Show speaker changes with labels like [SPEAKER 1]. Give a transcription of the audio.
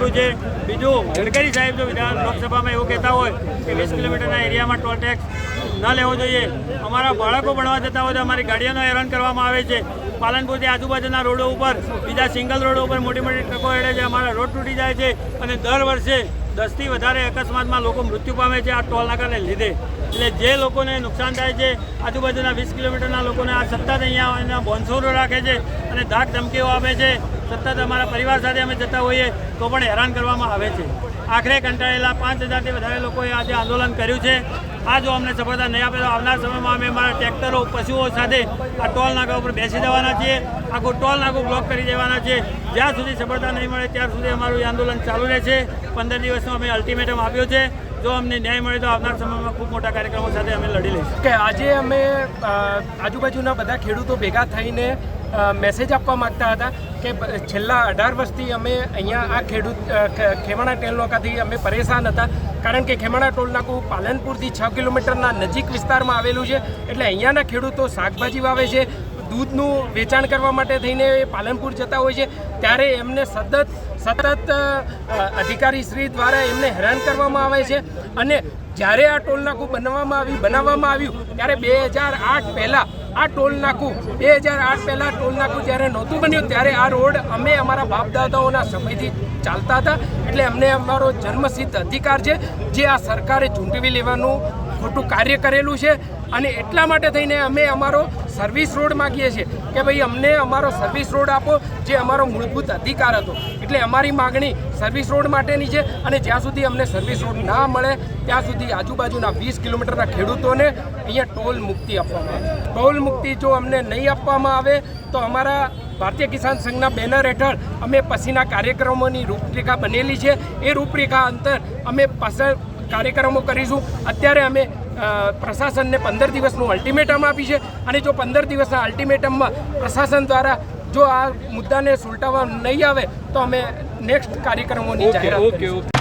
[SPEAKER 1] કર્યું છે બીજું ગડકરી સાહેબ જો વિધાન લોકસભામાં એવું કહેતા હોય કે વીસ કિલોમીટરના એરિયામાં ટોલ ટેક્સ ન લેવો જોઈએ. અમારા બાળકો ભણવા જતા હોય તો અમારી ગાડીઓનો હેરાન કરવામાં આવે છે. પાલનપુરથી આજુબાજુના રોડો ઉપર, બીજા સિંગલ રોડો ઉપર મોટી મોટી ટ્રકો હેડે છે, અમારા રોડ તૂટી જાય છે અને દર વર્ષે દસથી વધારે અકસ્માતમાં લોકો મૃત્યુ પામે છે આ ટોલ નાકાને લીધે. એટલે જે લોકોને નુકસાન થાય છે, આજુબાજુના વીસ કિલોમીટરના લોકોને આ સત્તા અહીંયા બોન્સોરો રાખે છે. અને ધાક ધમકીઓ આપે છે. સતત અમારા પરિવાર સાથે અમે જતા હોઈએ તો પણ હેરાન કરવામાં આવે છે. આખરે કંટાળેલા પાંચ હજારથી વધારે લોકોએ આજે આંદોલન કર્યું છે. આ જો અમને સફળતા નહીં આપે તો આવનાર સમયમાં અમે અમારા ટ્રેક્ટરો, પશુઓ સાથે આ ટોલ નાકા ઉપર બેસી જવાના છીએ. આખું ટોલ નાકું બ્લોક કરી દેવાના છે જ્યાં સુધી સફળતા નહીં મળે ત્યાં સુધી અમારું આંદોલન ચાલુ રહેશે પંદર દિવસનો અમે અલ્ટિમેટમ આપ્યો છે. જો અમને ન્યાય મળે તો આવનાર સમયમાં ખૂબ મોટા કાર્યક્રમો સાથે અમે લડી લઈશું.
[SPEAKER 2] કે આજે અમે આજુબાજુના બધા ખેડૂતો ભેગા થઈને મેસેજ આપવા માંગતા હતા કે છેલ્લા અઢાર વર્ષથી અમે અહીંયા આ ખેડૂત ખેમાણા ટેલ નાકાથી અમે પરેશાન હતા. કારણ કે ખેમાણા ટોલનાકું પાલનપુરથી છ કિલોમીટરના નજીક વિસ્તારમાં આવેલું છે. એટલે અહીંયાના ખેડૂતો શાકભાજી વાવે છે, દૂધનું વેચાણ કરવા માટે થઈને પાલનપુર જતા હોય છે. ત્યારે એમને સતત સતત અધિકારી શ્રી દ્વારા એમને હેરાન કરવામાં આવે છે. અને જ્યારે આ ટોલનાકું બનાવવામાં આવ્યું બનાવવામાં આવ્યું, ત્યારે બે હજાર આઠ પહેલાં આ ટોલ નાકું. બે હજાર આઠ પહેલાં ટોલ નાકું જ્યારે નહોતું બન્યું, ત્યારે આ રોડ અમે અમારા બાપ દાદાઓના સમયથી ચાલતા હતા. એટલે અમને અમારો જન્મસિદ્ધ અધિકાર છે, જે આ સરકારે ચૂંટવી લેવાનું ખોટું કાર્ય કરેલું છે. અને એટલા માટે થઈને અમે અમારો સર્વિસ રોડ માગીએ છીએ કે ભાઈ અમને અમારો સર્વિસ રોડ આપો, જે અમારો મૂળભૂત અધિકાર હતો. એટલે અમારી માગણી સર્વિસ રોડ માટેની છે અને જ્યાં સુધી અમને સર્વિસ રોડ ના મળે, ત્યાં સુધી આજુબાજુના વીસ કિલોમીટરના ખેડૂતોને અહીંયા ટોલ મુક્તિ આપવામાં આવે. ટોલ મુક્તિ જો અમને નહીં આપવામાં આવે, તો અમારા ભારતીય કિસાન સંઘના બેનર હેઠળ અમે પછીના કાર્યક્રમોની રૂપરેખા બનેલી છે. એ રૂપરેખા અંતર અમે પાછળ કાર્યક્રમો કરીશું. અત્યારે અમે પ્રશાસનને પંદર દિવસનું અલ્ટિમેટમ આપી છે અને જો પંદર દિવસના અલ્ટિમેટમમાં પ્રશાસન દ્વારા જો આ મુદ્દાને સુલટાવવા નહીં આવે તો અમે નેક્સ્ટ કાર્યક્રમોની જાહેરાત કરીશું.